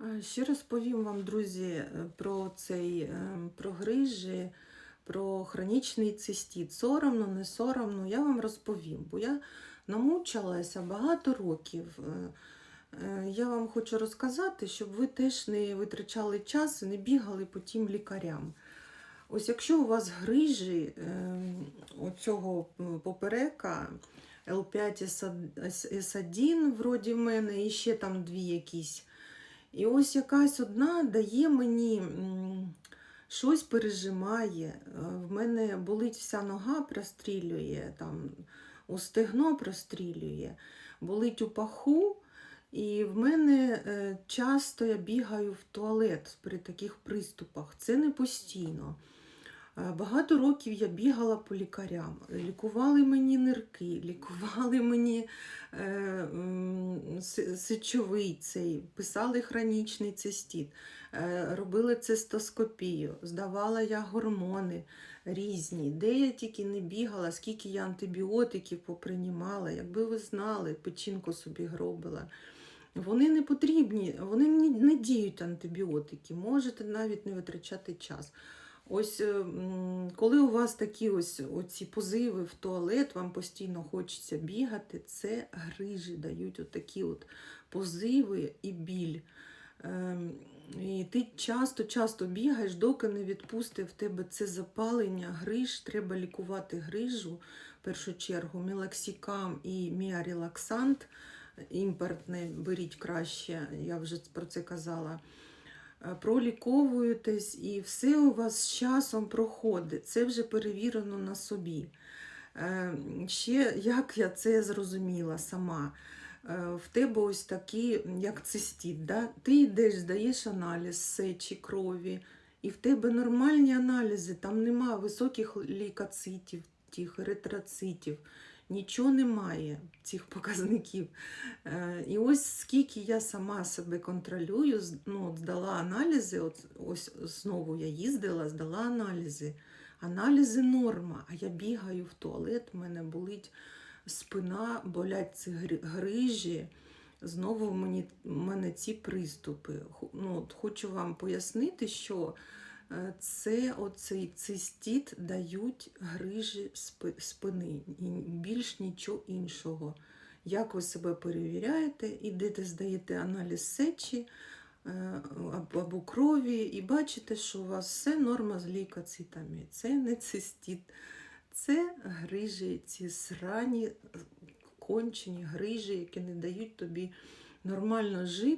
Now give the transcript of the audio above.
Е, Ще розповім вам, друзі, е, про цей е, про грижі, про хронічний цистіт. Соромно, не соромно, я вам розповім, бо я намучилася багато років. Я вам хочу розказати, щоб ви теж не витрачали час і не бігали по тим лікарям. Ось якщо у вас грижі оцього поперека L5 S1, вроді в мене, і ще там дві якісь. І ось якась одна дає мені щось пережимає. Е, В мене болить вся нога, прострілює, там, у стегно прострілює, болить у паху. І в мене е, часто я бігаю в туалет при таких приступах. Це не постійно. Е, Багато років я бігала по лікарям. Лікували мені нирки, лікували мені е, сечовий цей, писали хронічний цистіт, е, робили цистоскопію, здавала я гормони різні. Де я тільки не бігала, скільки я антибіотиків попринімала, якби ви знали, печінку собі гробила. Вони не потрібні, вони не діють антибіотики, можете навіть не витрачати час. Ось е, коли у вас такі ось оці позиви в туалет, вам постійно хочеться бігати, це грижі дають отакі от позиви і біль. Ем, І ти часто-часто бігаєш, доки не відпустить в тебе це запалення, гриж, треба лікувати грижу в першу чергу, мілаксікам і міарелаксант імпортне беріть краще, я вже про це казала. Е, Проліковуєтесь і все у вас з часом проходить. Це вже перевірено на собі. Е, Ще як я це зрозуміла сама. Е, В тебе ось такі, як цистіт, да? ти йдеш, здаєш аналіз сечі, крові, і в тебе нормальні аналізи, там нема високих лейкоцитів, тих еритроцитів, нічого немає цих показників. Е, І ось скільки я сама себе контролюю, ну, здала аналізи, от, ось знову я їздила, здала аналізи. Аналізи норма, а я бігаю в туалет, в мене болить спина, болять ці грижі. Знову мені, в мене ці приступи. Ну, от хочу вам пояснити, що це оцей цистіт дають грижі спини, і більш нічого іншого. Як ви себе перевіряєте, ідете, здаєте аналіз сечі е, або крові, і бачите, що у вас все норма з лейкоцитами. Це не цистіт, це грижі, ці срані кончені грижі, які не дають тобі нормально жити.